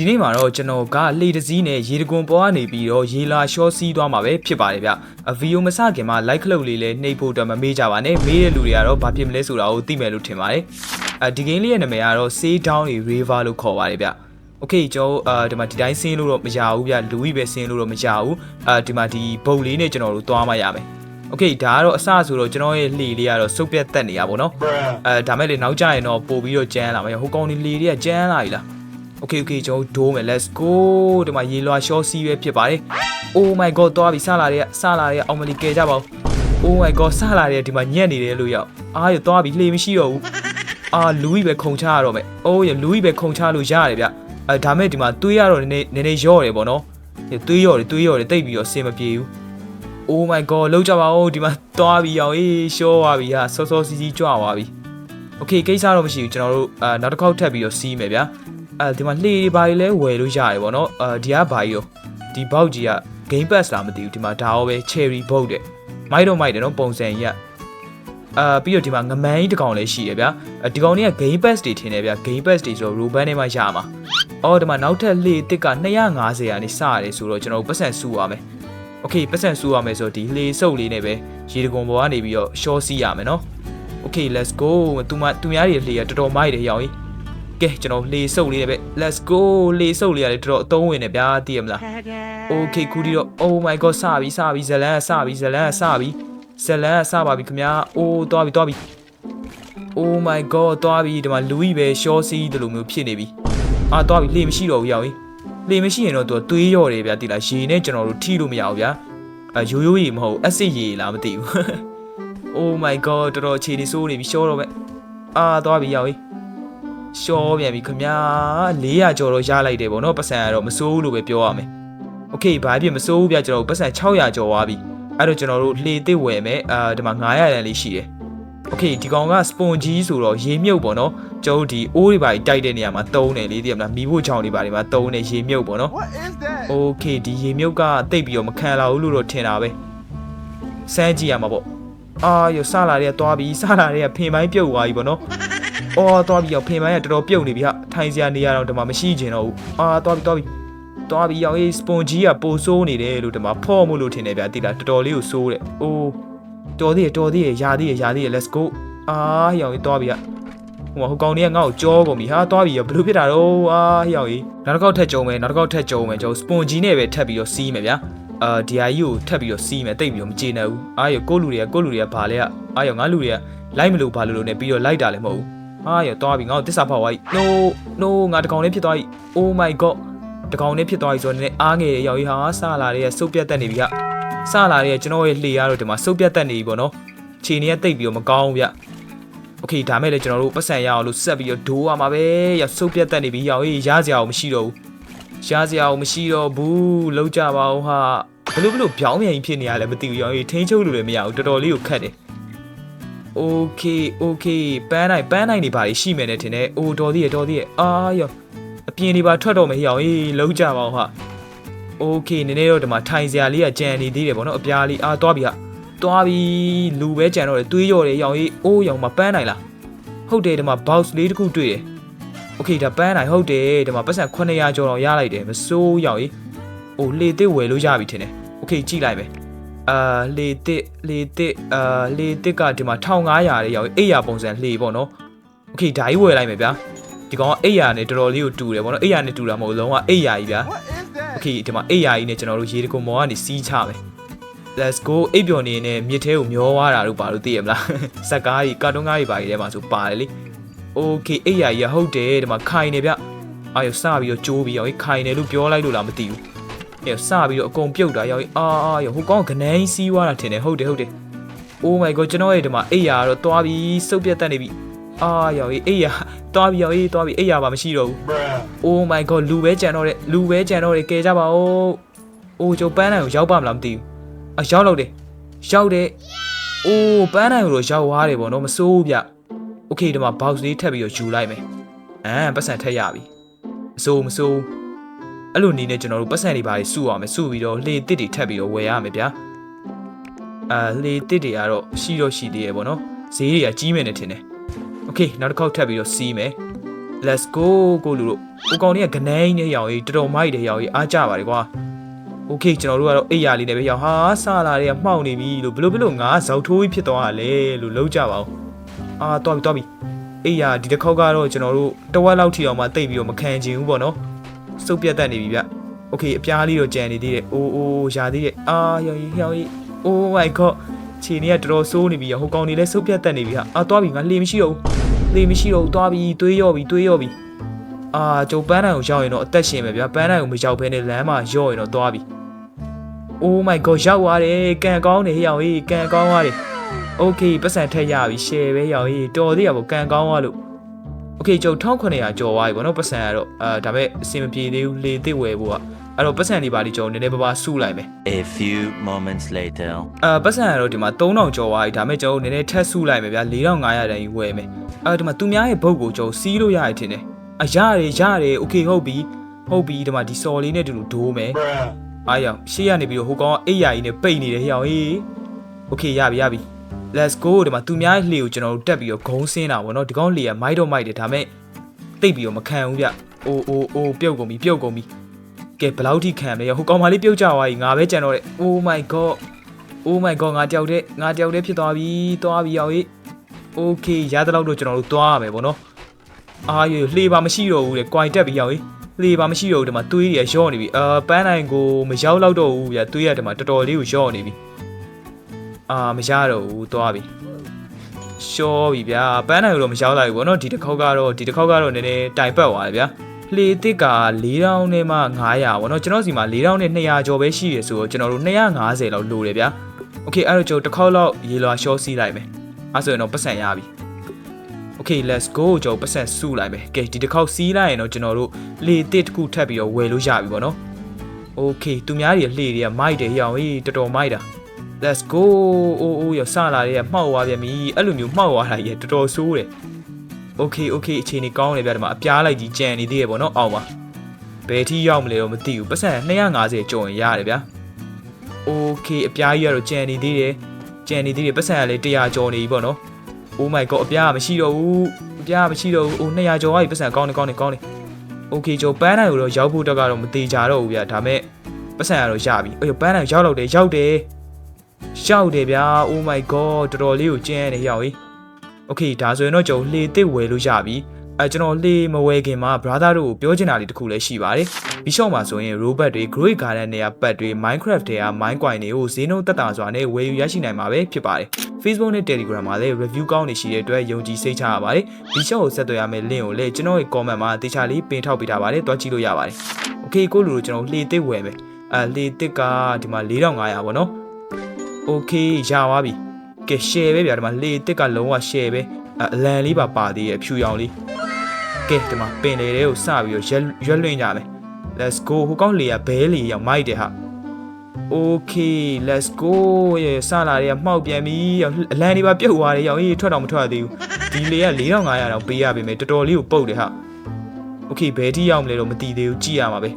ဒီနေ့မှာတော့ကျွန်တော်ကလှေတစ်စီးနဲ့ရေတကွန်ပေါ်ကနေပြီးတော့ရေလာရှော့စီးသွားမှာပဲဖြစ်ပါတယ်ဗျအဗီယိုမစခင်မှာ like ခလုတ်လေးလည်းနှိပ်ဖို့အတွက်မမေ့ကြပါနဲ့မေးတဲ့လူတွေကတော့ဘာဖြစ်မလဲဆိုတာကိုသိမယ်လို့ထင်ပါတယ်အဲဒီ game လေးရဲ့နာမည်ကတော့ Say Down River လို့ခေါ်ပါတယ်ဗျโอเคကျွန်တော်အာဒီမှာဒီတိုင်းဆင်းလို့တော့မရဘူးဗျလူကြီးပဲဆင်းလို့တော့မရဘူးအာဒီမှာဒီဘုတ်လေးနဲ့ကျွန်တော်တို့သွားမှရမယ်โอเคဒါကတော့အစဆိုတော့ကျွန်တော်ရဲ့လှေလေးကတော့စုပ်ပြတ်တက်နေရပါတော့အဲဒါမဲ့လေနောက်ကျရင်တော့ပို့ပြီးတော့ကျန်းလာမယ်ဟိုကောင်ဒီလှေတွေကကျန်းလာပြီလား Okay okay ကျွန်တော်ဒိုးမယ် let's go ဒီမှာရေလွှာရှော့စီးပဲဖြစ်ပါတယ် Oh my god သွားပြီစလာတွေကစလာတွေကအောင်မလီကယ်ကြပါဦး Oh my god စလာတွေကဒီမှာညက်နေတယ်လို့ရောက်အားရသွားပြီလှေမရှိတော့ဘူးအာလူကြီးပဲခုံချရတော့မယ်အိုးရလူကြီးပဲခုံချလို့ရတယ်ဗျအဲဒါမဲ့ဒီမှာတွေးရတော့နည်းနည်းနည်းနည်းရော့တယ်ပေါ့နော်တွေးရော့တယ်တွေးရော့တယ်တိတ်ပြီးတော့စင်မပြေဘူး Oh my god လောက်ကြပါဦးဒီမှာသွားပြီရောင်အေးရှော့သွားပြီဟာစောစောစီးစီးကြွသွားပြီ Okay ကိစ္စတော့မရှိဘူးကျွန်တော်တို့အာနောက်တစ်ခေါက်ထပ်ပြီးတော့စီးမယ်ဗျာ အဲဒီမှာလှေတွေဘာတွေလဲဝယ်လို့ရတယ်ပေါ့နော်အဲဒီကဘာကြီးရောဒီဘောက်ကြီးက game pass လားမသိဘူးဒီမှာဒါရောပဲ cherry boat တဲ့မိုက်တော့မိုက်တယ်နော်ပုံစံကြီးကအာပြီးတော့ဒီမှာငမန်းကြီးတစ်ကောင်လည်းရှိတယ်ဗျာဒီကောင်ကြီးက game pass တွေထင်တယ်ဗျာ game pass တွေဆိုတော့ robot နဲ့မှရမှာအော်ဒီမှာနောက်ထပ်လှေတစ်က250ရာနေစရတယ်ဆိုတော့ကျွန်တော်ပတ်စံစုရမယ်โอเคပတ်စံစုရမယ်ဆိုတော့ဒီလှေစုပ်လေးနဲ့ပဲရေတကွန်ပေါ်ကနေပြီးတော့ short စီးရမယ်နော် Okay let's go သူမသူများတွေလှေရတော်တော်မိုက်တယ်ရောင်ကြီး ကဲကျွန်တော်လှေစုပ်လေးနဲ့ပဲ let's go လှေစုပ်လေးရတယ်တော်တော်အသုံးဝင်တယ်ဗျာသိရမလား Okay ခုဒီတော့ oh my god စပြီစပြီဇလန်ကစပြီဇလန်ကစပြီဇလန်ကစပါပြီခင်ဗျာအိုးသွားပြီသွားပြီ oh my god သွားပြီဒီမှာလူကြီးပဲရှော့စီးတယ်လို့မျိုးဖြစ်နေပြီအာသွားပြီလှေမရှိတော့ဘူးရောင်ကြီးလှေမရှိရင်တော့သူသွေးရော်တယ်ဗျာတိလားရေနဲ့ကျွန်တော်တို့ထိလို့မရဘူးဗျာအရိုးရိုးရေမဟုတ်အက်စစ်ရေလားမသိဘူး Oh my god တော်တော်အခြေအနေဆိုးနေပြီရှော့တော့ပဲအာသွားပြီရောက်ပြီ ရှော့ပြန်ပြီခင်ဗျာ400ကျော်တော့ရလိုက်တယ်ဗောနော်ပတ်စံကတော့မစိုးဘူးလို့ပဲပြောရမယ်။ Okay ဘာဖြစ်မစိုးဘူးဗျကျွန်တော်တို့ပတ်စံ600ကျော်သွားပြီအဲ့တော့ကျွန်တော်တို့လှေသစ်ဝယ်မယ်အာဒီမှာ900ရန်လေးရှိတယ်။ Okay ဒီကောင်ကစပွန်ကြီးဆိုတော့ရေမြုပ်ပေါ့နော်ကျွန်တော်တို့ဒီအိုးတွေပါတိုက်တဲ့နေရာမှာတုံးတယ်လေသိရမလားမီးဖို့ချောင်းတွေပါတွေမှာတုံးတယ်ရေမြုပ်ပေါ့နော် What is that? Okay ဒီရေမြုပ်ကတိတ်ပြီးတော့မခံလာဘူးလို့တော့ထင်တာပဲစမ်းကြည့်ရမှာပေါ့အာရစလာတွေကသွားပြီစလာတွေကဖင်ပိုင်းပြုတ်သွားပြီပေါ့နော် အော်သွားပြီရောဖင်ပိုင်းကတော်တော်ပြုတ်နေပြီဟာထိုင်စရာနေရာတော့ဒီမှာမရှိကျင်တော့ဘူးအာသွားပြီသွားပြီသွားပြီရောင်ရေးစပွန်ကြီးကပိုဆိုးနေတယ်လို့ဒီမှာဖော့မို့လို့ထင်တယ်ဗျာတိလားတော်တော်လေးကိုဆိုးတယ်အိုးတော်သေးရတော်သေးရယာသေးရယာသေးရ let's go အာရောင်ရေးသွားပြီကဟိုဟိုကောင်တွေကငါ့ကိုကြောကုန်ပြီဟာသွားပြီရဘယ်လိုဖြစ်တာတော့အာဟျောက်ကြီးနောက်တစ်ခေါက်ထက်ကြုံမယ်နောက်တစ်ခေါက်ထက်ကြုံမယ်ကျွန်တော်စပွန်ကြီးနဲ့ပဲထပ်ပြီးတော့စီးမယ်ဗျာအာဒီဟာကြီးကိုထပ်ပြီးတော့စီးမယ်တိတ်ပြီးတော့မကျေနပ်ဘူးအာရကိုလူတွေကကိုလူတွေကဘာလဲကအာရငါလူတွေကလိုက်မလို့ဘာလို့လို့နဲ့ပြီးတော့လိုက်တာလည်းမဟုတ်ဘူး အာရသွားပြီငါ့ကိုတစ္ဆာဖောက်သွားပြီ no no ငါတကောင်လေးဖြစ်သွားပြီ oh my god တကောင်လေးဖြစ်သွားပြီဆိုတော့နည်းနည်းအားငယ်ရရောက်ကြီးဟာစလာတွေကစုပ်ပြတ်တက်နေပြီဟာစလာတွေကကျွန်တော်ရဲ့လှေရတော့ဒီမှာစုပ်ပြတ်တက်နေပြီပေါ့နော်ခြေနေရတိတ်ပြီးတော့မကောင်းဘူးဗျ โอเคဒါမဲ့လည်းကျွန်တော်တို့ပတ်စံရအောင်လို့ဆက်ပြီးတော့ဒိုးရမှာပဲရဆုပ်ပြတ်တက်နေပြီရောင်ရေးရစရာအောင်မရှိတော့ဘူးရစရာအောင်မရှိတော့ဘူးလောက်ကြပါဦးဟာဘလို့ဘလို့ပြောင်းပြန်ကြီးဖြစ်နေရလဲမသိဘူးရောင်ရေးထိန်းချုပ်လို့လည်းမရဘူးတော်တော်လေးကိုခက်တယ် โอเคโอเคပန်းနိုင်ပန်းနိုင်နေပါလိရှိမယ်နဲ့ထင်တယ်အိုတော်သေးရတော်သေးရအာရောအပြင်နေပါထွက်တော့မယ်ရောင်ရေးလောက်ကြပါဦးဟာโอเคနည်းနည်းတော့ဒီမှာထိုင်စရာလေးကကြံနေသေးတယ်ဗောနော်အပြားလေးအာသွားပြီဟာ သွားပြီလူပဲကြံတော့တယ်တွေးကြော်တယ်ရောင်ကြီးအိုးရောင်မပန်းနိုင်လားဟုတ်တယ်ဒီမှာ box လေးတစ်ခုတွေ့တယ်โอเคဒါပန်းနိုင်ဟုတ်တယ်ဒီမှာပတ်စံ900ကျော်တော့ရလိုက်တယ်မစိုးရောင်ကြီးအိုးလေတစ်ဝယ်လို့ရပြီထင်တယ်โอเคကြည့်လိုက်မယ် အာလေတစ်လေတစ်အာလေတစ်ကဒီမှာ1500တဲ့ရောင်ကြီး800ပုံစံလှေပေါ့နော်โอเคဒါကြီးဝယ်လိုက်မယ်ဗျာဒီကောင်က800နဲ့တော်တော်လေးကိုတူတယ်ပေါ့နော်800နဲ့တူတာမဟုတ်လုံးဝ800ကြီးဗျာ What is that? โอเคဒီမှာ800ကြီးနဲ့ကျွန်တော်တို့ရေတကုံမော်ကနေစီးချမယ် let's go အိပ်ပျော်နေနဲ့မြစ်ထဲကိုမျောသွားတာတို့ဘာလို့သိရမလားဇက်ကားကြီးကာတွန်းကားကြီးပါကြီးထဲမှာဆိုပါတယ်လေ okay 800ကြီးဟုတ်တယ်ဒီမှာခိုင်နေဗျအာရောစပြီးတော့ကျိုးပြီးရောခိုင်နေလို့ပြောလိုက်လို့လားမသိဘူး အဲစပြီးတော့အကုန်ပြုတ်တာရောအာအာရောဟိုကောင်ကနန်းစီးသွားတာထင်တယ်ဟုတ်တယ်ဟုတ်တယ် oh my god ကျွန်တော်ရဲ့ဒီမှာ800ကတော့သွားပြီးစုပ်ပြတ်တက်နေပြီအာရော800သွားပြီးရောအေးသွားပြီး800ပါမရှိတော့ဘူး Bruh. Oh my god လူပဲကြံတော့တယ်လူပဲကြံတော့တယ်ကဲကြပါဦး။အိုးကျုပ်ပန်းနိုင်ကိုရောက်ပါမလားမသိဘူး။အရောက်တော့တယ်။ရောက်တယ်။အိုးပန်းနိုင်ကိုတော့ရောက်သွားတယ်ပေါ့နော်မစိုးဘူးဗျ။ Okay ဒီမှာ box လေးထပ်ပြီးတော့ယူလိုက်မယ်။အမ်ပတ်စံထက်ရပြီ။မစိုးမစိုး။ အဲ့လိုနေနဲ့ကျွန်တော်တို့ပတ်စံတွေပါစုရမယ်စုပြီးတော့လှေတစ်တွေထပ်ပြီးတော့ဝယ်ရမယ်ဗျာ။အာလှေတစ်တွေကတော့ရှိတော့ရှိသေးရဲ့ပေါ့နော်။ဈေးတွေကကြီးမယ်နဲ့ထင်တယ်။ Okay နောက်တစ်ခေါက်ထပ်ပြီးတော့စီးမယ်။ let's go ကိုလူတို့ဟိုကောင်တွေကဂနိုင်းနဲ့ရောင်ကြီးတော်တော်မိုက်တယ်ရောင်ကြီးအားကြပါတယ်ကွာ okay ကျွန်တော်တို့ကတော့အိပ်ရာလေးနဲ့ပဲရောင်ဟာဆာလာတွေကမှောက်နေပြီလို့ဘလို့ဘလို့ငါဇောက်ထိုးကြီးဖြစ်သွားတာလေလို့လုံးကြပါအောင်အာတော်ပြီတော်ပြီအိပ်ရာဒီတစ်ခေါက်ကတော့ကျွန်တော်တို့တဝက်လောက်ထီအောင်မှတိတ်ပြီးတော့မခံချင်ဘူးပေါ့နော် စုပ်ပြတ်တတ်နေပြီဗျ okay အပြားလေးတော့ကြံနေသေးတယ်အိုးအိုးရာသေးတယ်အာရောင်ကြီးရောင်ကြီး oh my god ခြေနေကတော်တော်ဆိုးနေပြီဟိုကောင်နေလဲစုပ်ပြတ်တတ်နေပြီဟာအာသွားပြီငါလှေမရှိတော့ဘူးလှေမရှိတော့ဘူးသွားပြီတွေးရော့ပြီတွေးရော့ပြီအာကျုပ်ပန်းတိုင်ကိုရောက်ရင်တော့အသက်ရှင်ပဲဗျာပန်းတိုင်ကိုမရောက်ဘဲနဲ့လမ်းမှာရော့ရင်တော့သွားပြီ Oh my god ရောက်သွားတယ်ကန်ကောင်းတယ်ဟေ့ရောက်ဟေးကန်ကောင်းသွားတယ် Okay ပတ်စံထက်ရပြီ share ပဲရောက်ဟေးတော်သေးရပေါ့ကန်ကောင်းသွားလို့ Okay ကျုပ်1900ကျော်သွားပြီဗောနော်ပတ်စံကတော့အာဒါပေမဲ့အဆင်မပြေသေးဘူးလေတစ်ဝယ်ဖို့ကအဲ့တော့ပတ်စံလေးပါလိကျုံနည်းနည်းပါးပါးစုလိုက်မယ် A few moments later. အာပတ်စံကတော့ဒီမှာ3000ကျော်သွားပြီဒါပေမဲ့ကျုံနည်းနည်းထက်စုလိုက်မယ်ဗျာ4500တန်းကြီးဝယ်မယ်အာဒီမှာသူများရဲ့ဘုတ်ကိုကျုံစီးလို့ရရထင်တယ်အရတယ်ရတယ် Okay ဟုတ်ပြီဟုတ်ပြီဒီမှာဒီစော်လေးနဲ့တူတူဒိုးမယ် အားရအောင်ရှေ့ရနေပြီးတော့ဟိုကောင်ကအိတ်ယာကြီးနဲ့ပိတ်နေတယ်ဟေ့အောင်ဟေးโอเคရပြီရပြီ let's go ဒီမှာသူများရဲ့လှေကိုကျွန်တော်တို့တက်ပြီးတော့ဂုံးဆင်းတာဗောနော်ဒီကောင်လှေကမိုက်တော့မိုက်တယ်ဒါမဲ့တိတ်ပြီးတော့မခံဘူးဗျအိုးအိုးအိုးပြုတ်ကုန်ပြီပြုတ်ကုန်ပြီကဲဘယ်လောက်ထိခံမလဲဟိုကောင်မလေးပြုတ်ကြသွားပြီငါပဲကြံတော့တယ် oh my god oh my god ငါတယောက်တည်းငါတယောက်တည်းဖြစ်သွားပြီသွားပြီအောင်ဟေး okay ရတဲ့လောက်တော့ကျွန်တော်တို့သွားရမယ်ဗောနော်အာရလှေပါမရှိတော့ဘူးလေကွိုင်တက်ပြီးအောင်ဟေးလေပါမရှိတော့ဘူးဒီမှာသွေးရရော့နေပြီအာပန်းနိုင်ကိုမရောက်တော့တော့ဘူးဗျာသွေးရဒီမှာတော်တော်လေးကိုရော့နေပြီ အာမရတော့ဘူးသွားပြီရှော့ပြီဗျာပန်းနိုင်ကိုတော့မရောက်လိုက်ဘူးဗောနော်ဒီတစ်ခေါက်ကတော့ဒီတစ်ခေါက်ကတော့နည်းနည်းတိုင်ပတ်သွားတယ်ဗျာလေတစ်က4000နဲ့မှ900ဗောနော်ကျွန်တော်စီမှာ4000နဲ့200ကျော်ပဲရှိရဆိုတော့ကျွန်တော်တို့250လောက်လိုတယ်ဗျာโอเคအဲ့တော့ကျွန်တော်တစ်ခေါက်လောက်ရေလွာရှော့စီးလိုက်မယ်အဲ့ဆိုရင်တော့ပတ်စံရပြီ Okay let's go ကျွန်တော်ပတ်ဆက်စုလိုက်မယ်။ကဲဒီတစ်ခေါက်စီးလိုက်ရင်တော့ကျွန်တော်တို့လေတစ်တစ်ခုထပ်ပြီးတော့ဝယ်လို့ရပြီပေါ့နော်။ Okay သူများတွေလှေတွေကမိုက်တယ်ဟေ့အောင်ဟေးတော်တော်မိုက်တာ။ Let's go အိုးအိုးရစလာတွေကမှောက်သွားပြန်ပြီ။အဲ့လိုမျိုးမှောက်သွားတာကြီးတော်တော်ဆိုးတယ်။ Okay okay အခြေအနေကောင်းတယ်ဗျာဒီမှာအပြားလိုက်ကြီးကြံနေသေးရပေါ့နော်အောက်မှာ။ဘယ်ထိရောက်မလဲတော့မသိဘူး။ပတ်ဆက်250ကျော်ရင်ရတယ်ဗျာ။ Okay အပြားကြီးကတော့ကြံနေသေးတယ်။ကြံနေသေးတယ်ပတ်ဆက်ကလည်း100ကျော်နေပြီပေါ့နော်။ Oh my god အပြားကမရှိတော့ဘူးအပြားကမရှိတော့ဘူးအိုး200ကျော်သွားပြီပတ်စံကောင်းနေကောင်းနေကောင်းနေ Okay ကျော်ပန်းနိုင်ကိုတော့ရောက်ဖို့တက်ကတော့မသေးကြတော့ဘူးဗျာဒါမဲ့ပတ်စံကတော့ရပြီအေးပန်းနိုင်ရောက်တော့တယ်ရောက်တယ် ရောက်တယ်ဗျာ Oh my god တော်တော်လေးကိုကျန်းနေရောက်ဟေး Okay ဒါဆိုရင်တော့ကျွန်တော်လှေတစ်ဝယ်လို့ရပြီအဲကျွန်တော်လှေမဝယ်ခင်မှာ brother တို့ကိုပြောချင်တာလေးတစ်ခုလည်းရှိပါတယ်။ Bishop မှာဆိုရင် robot တွေ Great Garden တွေကပတ်တွေ Minecraft တွေက mine coin တွေကိုဈေးနှုန်းသက်သာစွာနဲ့ဝယ်ယူရရှိနိုင်မှာပဲဖြစ်ပါတယ်။ Facebook နဲ့ Telegram မှာလည်း review ကောင်းနေရှိတဲ့အတွက်ယုံကြည်စိတ်ချရပါတယ်။ Bishop ကိုဆက်သွယ်ရမယ့် link ကိုလည်းကျွန်တော်ရဲ့ comment မှာတေချာလေးပင်ထောက်ပေးထားပါတယ်။တွားကြည့်လို့ရပါတယ်။ Okay ကိုလူတို့ကျွန်တော်လှေတစ်ဝယ်မယ်။အဲလှေတစ်ကဒီမှာ4500ပေါ့နော်။ Okay ရသွားပြီ။ကဲ share ပဲဗျာဒီမှာလှေတစ်ကလုံးဝ share ပဲ။အလန်လေးပါပါသေးရဲ့ဖြူရောင်လေးကဲဒီမှာပင်လေတွေကိုစပြီးတော့ရွက်ရွက်လွှင့်ကြမယ် let's go ဟိုကောင်းလေကဘဲလေရောက်မိုက်တယ်ဟာ okay let's go ရေစလာတွေကမှောက်ပြန်ပြီရောက်အလန်တွေပါပြုတ်သွားတယ်ရောက်ရေးထွက်တော့မထွက်သေးဘူးဒီလေက4500တောင်ပေးရပေမဲ့တော်တော်လေးကိုပုတ်တယ်ဟာ okay ဘယ်ထိရောက်မလဲတော့မသိသေးဘူးကြည့်ရမှာပဲ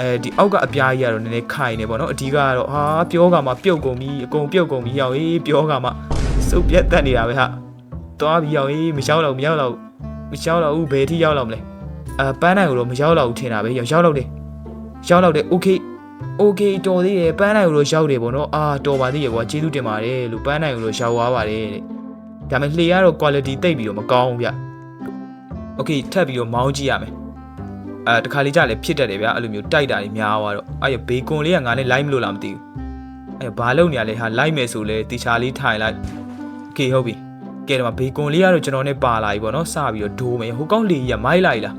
အဲဒီအောက်ကအပြားကြီးကတော့နည်းနည်းခိုင်နေပေါ့နော်အဓိကကတော့ဟာပြောကမှပြုတ်ကုန်ပြီအကုန်ပြုတ်ကုန်ပြီရောက်ရေးပြောကမှစုပ်ပြတ်တက်နေတာပဲဟာသွားပြီရောက်ရေးမရောက်တော့မရောက်တော့မရောက်တော့ဘူးဘယ်ထိရောက်တော့မလဲအဲပန်းနိုင်ကိုတော့မရောက်တော့ဘူးထင်တာပဲရောက်ရောက်တော့တယ်ရောက်တော့တယ် okay okay တော်သေးတယ်ပန်းနိုင်ကိုတော့ရောက်တယ်ပေါ့နော်အာတော်ပါသေးရကွာကျေးဇူးတင်ပါတယ်လို့ပန်းနိုင်ကိုတော့ရောက်သွားပါတယ်တဲ့ဒါပေမဲ့လှေကတော့ quality တိတ်ပြီးတော့မကောင်းဘူးဗျ okay ထပ်ပြီးတော့မောင်းကြည့်ရမယ် အဲတခါလေးကြာလည်းဖြစ်တတ်တယ်ဗျအဲ့လိုမျိုးတိုက်တာတွေများသွားတော့အဲ့ရဘေကွန်လေးကငါနဲ့ live မလို့လားမသိဘူးအဲ့ဘာလုပ်နေရလဲဟာ live မယ်ဆိုလဲတီချာလေးထိုင်လိုက် okay ဟုတ်ပြီကဲတော့ဘေကွန်လေးကတော့ကျွန်တော်နဲ့ပါလာပြီပေါ့နော်စပြီးတော့ဒိုးမယ်ဟိုကောင်းလေးကြီးကမိုက်လိုက်လား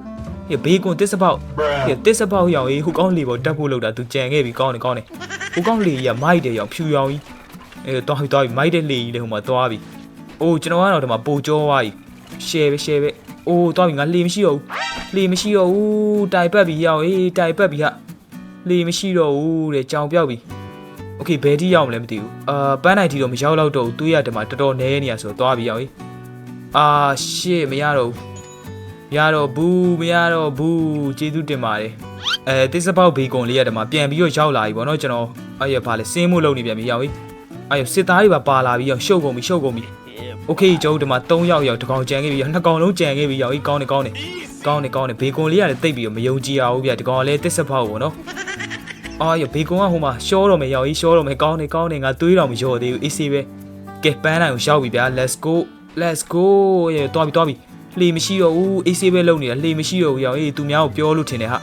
ဟေးဘေကွန်တစ်စပေါက်ဟေးတစ်စပေါက်ရောင်ကြီးဟိုကောင်းလေးပေါ်တက်ဖို့လောက်တာသူကြံခဲ့ပြီကောင်းတယ်ကောင်းတယ်ဟိုကောင်းလေးကြီးကမိုက်တယ်ရောင်ဖြူရောင်ကြီးအဲတော့ဟိုတော့မိုက်တဲ့လေးကြီးလေဟိုမှာသွားပြီအိုးကျွန်တော်ကတော့ဒီမှာပိုကြောသွားပြီ share ပဲ share ပဲအိုးတော့ပြီငါလှေမရှိတော့ဘူး လှေမရှိတော့ဘူးတိုင်ပတ်ပြီရောက်ဟေးတိုင်ပတ်ပြီဟာလှေမရှိတော့ဘူးတဲ့ကြောင်ပြောက်ပြီ โอเคဘယ်ထိရောက်မလဲမသိဘူးအာပန်းနိုင်တီတော့မရောက်တော့တော့ဘူးတွေးရတယ်မှာတော်တော်နဲနေရဆိုတော့သွားပြီးရောက်ဟေးအာရှေ့မရတော့ဘူးမရတော့ဘူးမရတော့ဘူးကျေးဇူးတင်ပါတယ်အဲတစ်စပေါက်ဘေကွန်လေးရတယ်မှာပြန်ပြီးတော့ရောက်လာပြီဗောနော်ကျွန်တော်အဲ့ရဘာလဲစင်းမှုလုပ်နေပြန်ပြီရောက်ဟေးအဲ့ရစစ်သားတွေပါပါလာပြီးရောက်ရှုပ်ကုန်ပြီရှုပ်ကုန်ပြီโอเคကျွန်တော်ဒီမှာ3ယောက်ရောက်တစ်ကောင်ကြံခဲ့ပြီနှစ်ကောင်လုံးကြံခဲ့ပြီရောက်ဟေးကောင်းတယ်ကောင်းတယ် ကောင်းနေကောင်းနေဘေကွန်လေးကလည်းတိတ်ပြီးတော့မယုံကြည်ရဘူးဗျဒီကောင်ကလည်းတစ်ဆက်ဖောက်ပေါ့နော်အာရဘေကွန်ကဟိုမှာရှောတော့မယ်ရောက်ကြီးရှောတော့မယ်ကောင်းနေကောင်းနေငါသွေးတော်မလျော့သေးဘူးအေးဆေးပဲကဲပန်းနိုင်ကိုရောက်ပြီဗျာ let's go let's go ရေတွားပြီတွားပြီလှေမရှိတော့ဘူးအေးဆေးပဲလုံနေတာလှေမရှိတော့ဘူးရောက်အေးသူများကိုပြောလို့ထင်တယ်ဟာ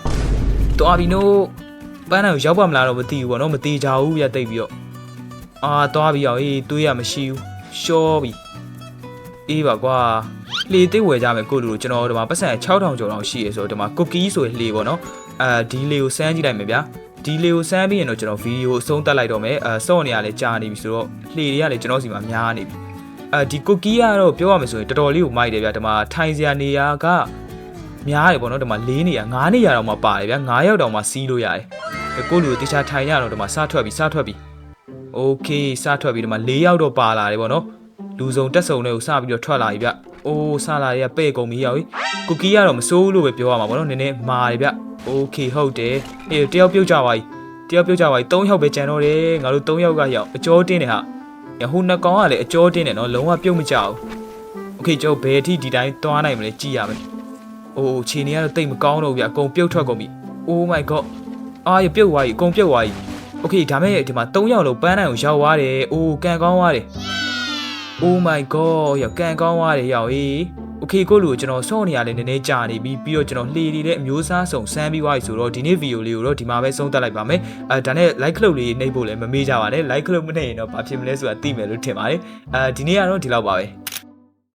တွားပြီနို့ပန်းနိုင်ကိုရောက်ပါမလားတော့မသိဘူးပေါ့နော်မသေးကြဘူးဗျတိတ်ပြီးတော့အာတွားပြီရောက်အေးသွေးရမရှိဘူးရှောပြီအေးပါကွာ လှေသိပ်ဝယ်ကြမယ်ကိုလူတို့ကျွန်တော်ဒီမှာပတ်စံ6000ကျော်လောက်ရှိရဆိုတော့ဒီမှာကုကီးဆိုရင်လှေပေါ့နော်အဲဒီလှေကိုစမ်းကြည့်လိုက်မယ်ဗျာဒီလှေကိုစမ်းပြီးရင်တော့ကျွန်တော်ဗီဒီယိုအဆုံးတက်လိုက်တော့မယ်အဲစော့နေရလဲကြာနေပြီဆိုတော့လှေတွေကလည်းကျွန်တော်စီမှာများနေပြီအဲဒီကုကီးကတော့ပြောရမယ်ဆိုရင်တော်တော်လေးကိုမိုက်တယ်ဗျာဒီမှာထိုင်စရာနေရာကများတယ်ပေါ့နော်ဒီမှာ၄နေရာ၅နေရာတော့မှပါတယ်ဗျာ၅ရောက်တော့မှစီးလို့ရတယ်ကိုလူကိုတခြားထိုင်ရတော့ဒီမှာစားထွက်ပြီစားထွက်ပြီโอเคစားထွက်ပြီဒီမှာ၄ရောက်တော့ပါလာတယ်ပေါ့နော် လူစုံတက်စုံတွေကိုစပြီးတော့ထွက်လာပြီဗျ။ အိုးစလာတွေကပဲ့ကုန်ပြီရောက်။ကုကီကတော့မစိုးဘူးလို့ပဲပြောရမှာပေါ့နော်။နည်းနည်းမာတယ်ဗျ။ Okay ဟုတ်တယ်။အေးတယောက်ပြုတ်ကြပါ යි ။တယောက်ပြုတ်ကြပါ යි ။၃ယောက်ပဲကြံတော့တယ်။ငါတို့၃ယောက်ကရောက်အကျော်တင်းတယ်ဟာ။ညဟိုနှစ်ကောင်ကလည်းအကျော်တင်းတယ်နော်။လုံးဝပြုတ်မကြဘူး။ Okay ကျော်ဘယ်အထိဒီတိုင်းသွားနိုင်မလဲကြည့်ရမယ်။အိုးခြေနေကတော့တိတ်မကောင်းတော့ဘူးဗျ။အကုန်ပြုတ်ထွက်ကုန်ပြီ။ Oh my god ။အာရပြုတ်သွားပြီအကုန်ပြုတ်သွားပြီ။ Okay ဒါမဲ့ဒီမှာ၃ယောက်လုံးပန်းနိုင်ကိုရောက်သွားတယ်။အိုးကန်ကောင်းသွားတယ်။ Oh my god ရောက်ကန်ကောင်းသွားတယ်ရောက်အေး Okay ကိုလူကိုကျွန်တော်စော့နေရလဲနည်းနည်းကြာနေပြီပြီးတော့ကျွန်တော်လှေနေတဲ့အမျိုးအစားစုံစမ်းပြီးသွားပြီဆိုတော့ဒီနေ့ဗီဒီယိုလေးကိုတော့ဒီမှာပဲဆုံးသက်လိုက်ပါမယ်အဲဒါနဲ့ like club လေးနှိပ်ဖို့လည်းမမေ့ကြပါနဲ့ like club မနှိပ်ရင်တော့ဘာဖြစ်မလဲဆိုတာသိမယ်လို့ထင်ပါတယ်အဲဒီနေ့ကတော့ဒီလောက်ပါပဲ